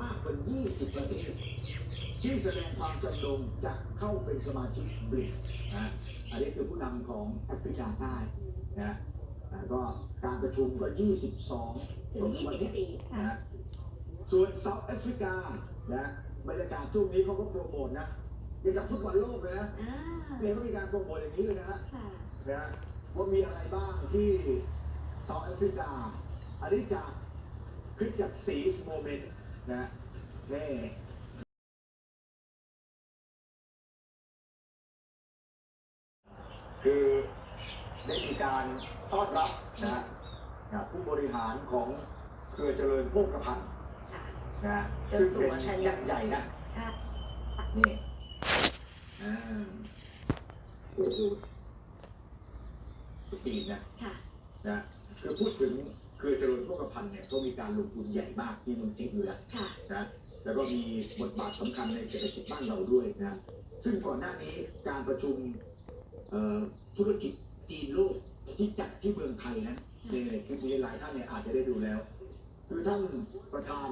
มากกว่า 20 ประเทศ ที่แสดงความจำนงจะเข้าเป็นสมาชิกบริกนะอันนี้คือผู้นำของแอฟริกาใต้นะอ่าก็การประชุมก็ 22ถึงวันนี้24 ค่ะนะส่วนเซาท์แอฟริกานะบรรยากาศช่วงนี้เขาก็โปรโมทนะอย่างกับฟุตบอลโลกเลยนะอ่าเนี่ยเขามีการโปรโมทอย่างนี้เลยนะฮะค่ะนะว่ามีอะไรบ้างที่เซาท์แอฟริกา อันนี้จากคลิปจากซีสโมเมนต์ นะนี่คือได้มีการต้อนรับนะนะผู้บริหารของเครือเจริญโภคภัณฑ์ค่ะนะเจ้าซึ่งสัเป็วนธนินยักษ์ใหญ่นะค่ะนี่อ่าโอ้โหทุกปีนะค่ะนะคือพูดถึง คือเจริญโภคภัณฑ์เนี่ยก็มีการลงทุนใหญ่มากที่เมืองจีนอยู่แล้วค่ะ นะแล้วก็มีบทบาทสำคัญในเศรษฐกิจบ้านเราด้วยนะซึ่งก่อนหน้านี้การประชุมเอ่อธุรกิจจีนโลกที่จัดที่เมืองไทยนะในคลิปนี้หลายท่านเนี่ยอาจจะได้ดูแล้ว คือท่านประธาน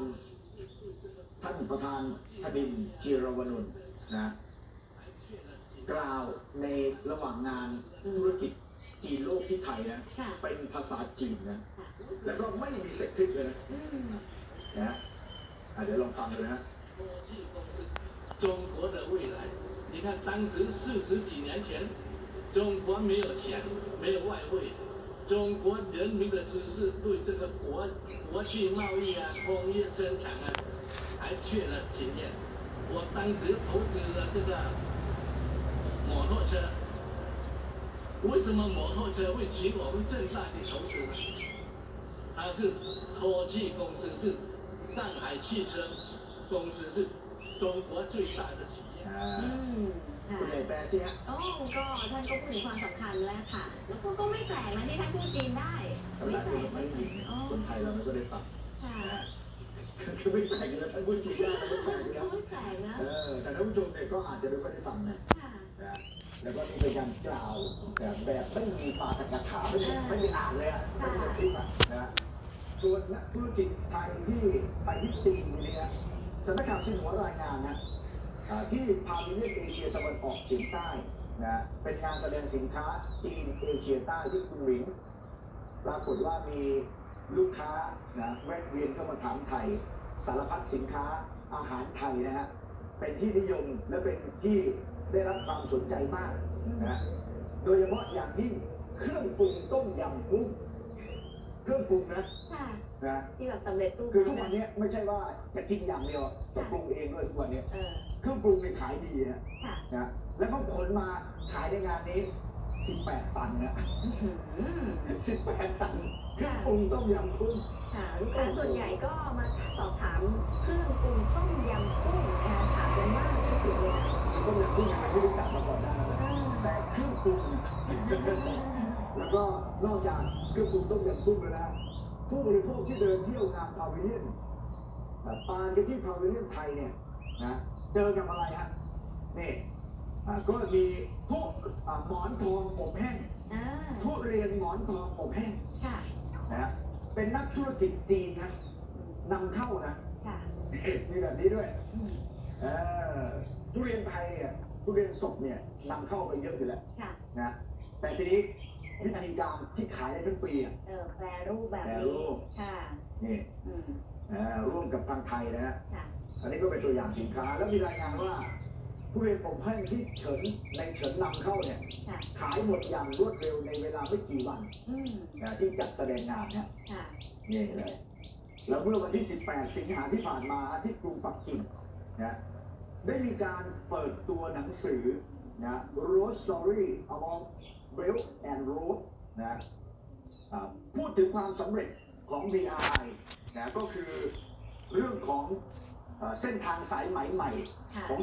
ท่านประธานธนินจีรวนนท์นะกล่าวในระหว่างงานธุรกิจ จีนโลกที่ไทยนะ ค่ะ เป็นภาษาจีนนะ ค่ะ แล้วก็ไม่มีเซ็คคลิปเลยนะ อืม นะอ่ะเดี๋ยวลองฟังดูนะฮะ 中国的未来，你看当时四十几年前，中国没有钱，没有外汇，中国人民的知识对这个国国际贸易啊、工业生产啊，还缺了经验。我当时投资了这个摩托车， 为什么摩托车会请我们正大去投资呢？它是科技公司，是上海汽车公司，是中国最大的企业。 อ่า อืมค่ะ คุณใหญ่แปลสิฮะ โอ้ก็ท่านก็พูดถึงความสำคัญแล้วค่ะ แล้วก็ก็ไม่แปลกนะที่ท่านพูดจีนได้ ตำ ไม่ รา แปล คุณ ก ไม่ ไม่ ได้ แปล ยิน กอ๋อ คนไทยเราไม่ก็ได้ฟัง ค่ะ นะฮะคือไม่แปลกเลยท่านพูดจริงได้ไม่แปลกอยู่แล้ว ไม่แปลกนะ เออแต่ท่านผู้ชมเนี่ยก็อาจจะไม่ค่อยได้ฟังนะ ค่ะ นะ แล้วก็นี่เป็นการกล่าวแบบแบบไม่มีปาฐกถาไม่มีไม่มีอ่านเลยอะไม่มีสคริปต์อะนะส่วนนักธุรกิจไทยที่ไปที่จีนทีนี้นะสำนักข่าวชินหัวรายงานนะอ่าที่พาวิเลียนเอเชียตะวันออกเฉียงใต้นะเป็นงานแสดงสินค้าจีนเอเชียใต้ที่คุณหมิงปรากฏว่ามีลูกค้านะแวะเวียนเข้ามาถามไทย สารพัดสินค้าอาหารไทยนะฮะเป็นที่นิยมและเป็นที่ ได้รับความสนใจมากนะโดยเฉพาะอย่างยิ่งเครื่องปรุงต้มยำกุ้งเครื่องปรุงนะค่ะนะที่แบบสำเร็จรูปคือทุกนะวันนี้ไม่ใช่ว่าจะกินอย่างเดียวจะปรุงเองด้วยทุกวันนี้เออเครื่องปรุงนี่ขายดีฮะค่ะนะแล้วเขาขนมาขายในงานนี้ 18 ตันนะอื้อหือ18 ตันเครื่องปรุงต้มยำกุ้งค่ะลูกค้าส่วนใหญ่ก็มาสอบถามเครื่องปรุงต้มยำกุ้งนะคะถามกันมากที่สุดเลยค่ะต้มยำกุ้งยังไม่รู้จักมาก่อนน้านั้นนะแต่เครื่องปรุงแล้วก็นอกจากเครื่องปรุงต้มยำกุ้งแล้วนะผู้บริโภคที่เดินเที่ยวงานพาวิเลียนแบบปานกันที่พาวิเลียนไทยเนี่ยนะเจอกับอะไรฮะนี่ก็มีทุอ่าหมอนทองอบแห้งทุเรียนหมอนทองอบแห้งค่ะนะเป็นนักธุรกิจจีนนะนำเข้านะค่ะมีแบบนี้ด้วยอืมเออ ทุเรียนไทยเนี่ยทุเรียนสดเนี่ยนำเข้าไปเยอะอยู่แล้วค่ะ นะแต่ทีนี้วิธีการที่ขายได้ทั้งปีอะ เออแปรรูปแบบแปรรูนี้ป ค่ะนี่อืมอ่าร่วมกับทางไทยนะฮะค่ะอันนี้ก็เป็นตัวอย่างสินค้า แล้วมีรายงานว่าทุเรียนอบแห้งที่เฉินในเฉินนำเข้าเนี่ยค่ะขายหมดอย่างรวดเร็วในเวลาไม่กี่วันอืมนะที่จัดแสดงงานเนี่ย ค่ะ นี่เลยแล้วเมื่อวันที่ 18 สิงหาที่ผ่านมาที่กรุงปักกิ่งนะ ได้มีการเปิดตัวหนังสือนะ Road Story Among Belt and Road นะพูดถึงความสำเร็จของ BRI นะก็คือเรื่องของเอ่อเส้นทางสายไหมใหม่ค่ะของ